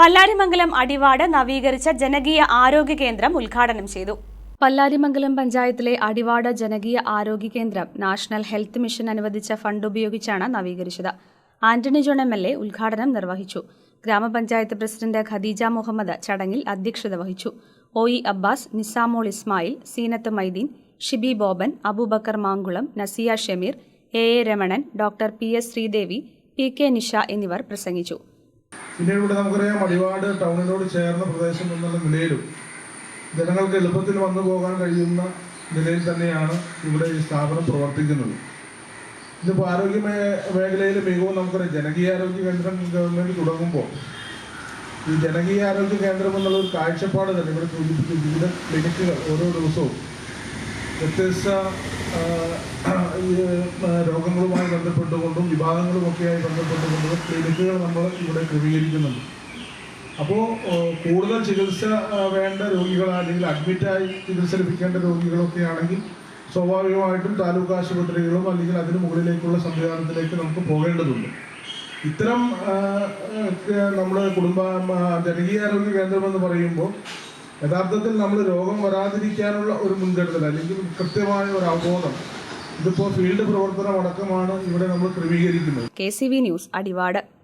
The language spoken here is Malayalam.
പല്ലാരിമംഗലം അടിവാട് നവീകരിച്ച ജനകീയ ആരോഗ്യ കേന്ദ്രം ഉദ്ഘാടനം ചെയ്തു. പല്ലാരിമംഗലം പഞ്ചായത്തിലെ അടിവാട് ജനകീയ ആരോഗ്യ കേന്ദ്രം നാഷണൽ ഹെൽത്ത് മിഷൻ അനുവദിച്ച ഫണ്ട് ഉപയോഗിച്ചാണ് നവീകരിച്ചത്. Antony John M L A ഉദ്ഘാടനം നിർവഹിച്ചു. ഗ്രാമപഞ്ചായത്ത് പ്രസിഡന്റ് ഖദീജ മുഹമ്മദ് ചടങ്ങിൽ അധ്യക്ഷത വഹിച്ചു. O E Abbas Nisamol Ismail Seenath Maideen Shibi Boban Abubakar Mankulam Nasiya Shameer A A Ramanan doctor P S Sreedevi P K Nisha എന്നിവർ പ്രസംഗിച്ചു. പിന്നെ ഇവിടെ നമുക്കറിയാം അടിവാട് ടൗണിനോട് ചേർന്ന പ്രദേശം എന്നുള്ള നിലയിലും ജനങ്ങൾക്ക് എളുപ്പത്തിൽ വന്നു പോകാൻ കഴിയുന്ന നിലയിൽ തന്നെയാണ് ഇവിടെ ഈ സ്ഥാപനം പ്രവർത്തിക്കുന്നത്. ഇതിപ്പോൾ ആരോഗ്യ മേ- മേഖലയിൽ മികവ് നമുക്കറിയാം. ജനകീയ ആരോഗ്യ കേന്ദ്രം ഗവൺമെന്റ് തുടങ്ങുമ്പോൾ ഈ ജനകീയ ആരോഗ്യ കേന്ദ്രം എന്നുള്ള ഒരു കാഴ്ചപ്പാട് തന്നെ ഇവിടെ സൂചിപ്പിച്ചു വിവിധ ക്ലിനിക്കുകൾ ഓരോ ദിവസവും വ്യത്യസ്ത രോഗങ്ങളുമായി ബന്ധപ്പെട്ടുകൊണ്ടും വിഭാഗങ്ങളുമൊക്കെയായി ബന്ധപ്പെട്ടുകൊണ്ട് ക്ലിനിക്കുകൾ നമ്മൾ ഇവിടെ ക്രമീകരിക്കുന്നുണ്ട്. അപ്പോൾ കൂടുതൽ ചികിത്സ വേണ്ട രോഗികൾ അല്ലെങ്കിൽ അഡ്മിറ്റായി ചികിത്സ ലഭിക്കേണ്ട രോഗികളൊക്കെ ആണെങ്കിൽ സ്വാഭാവികമായിട്ടും താലൂക്ക് ആശുപത്രികളും അല്ലെങ്കിൽ അതിന് മുകളിലേക്കുള്ള സംവിധാനത്തിലേക്ക് നമുക്ക് പോകേണ്ടതുണ്ട്. ഇത്തരം നമ്മുടെ കുടുംബ ജനകീയാരോഗ്യ കേന്ദ്രം എന്ന് പറയുമ്പോൾ യഥാർത്ഥത്തിൽ നമ്മൾ രോഗം വരാതിരിക്കാനുള്ള ഒരു മുൻകരുതൽ അല്ലെങ്കിൽ കൃത്യമായ ഒരു അവബോധം ഇതിപ്പോൾ ഫീൽഡ് പ്രവർത്തനം അടക്കമാണ് ഇവിടെ നമ്മൾ ക്രമീകരിക്കുന്നത്. K news Adivad.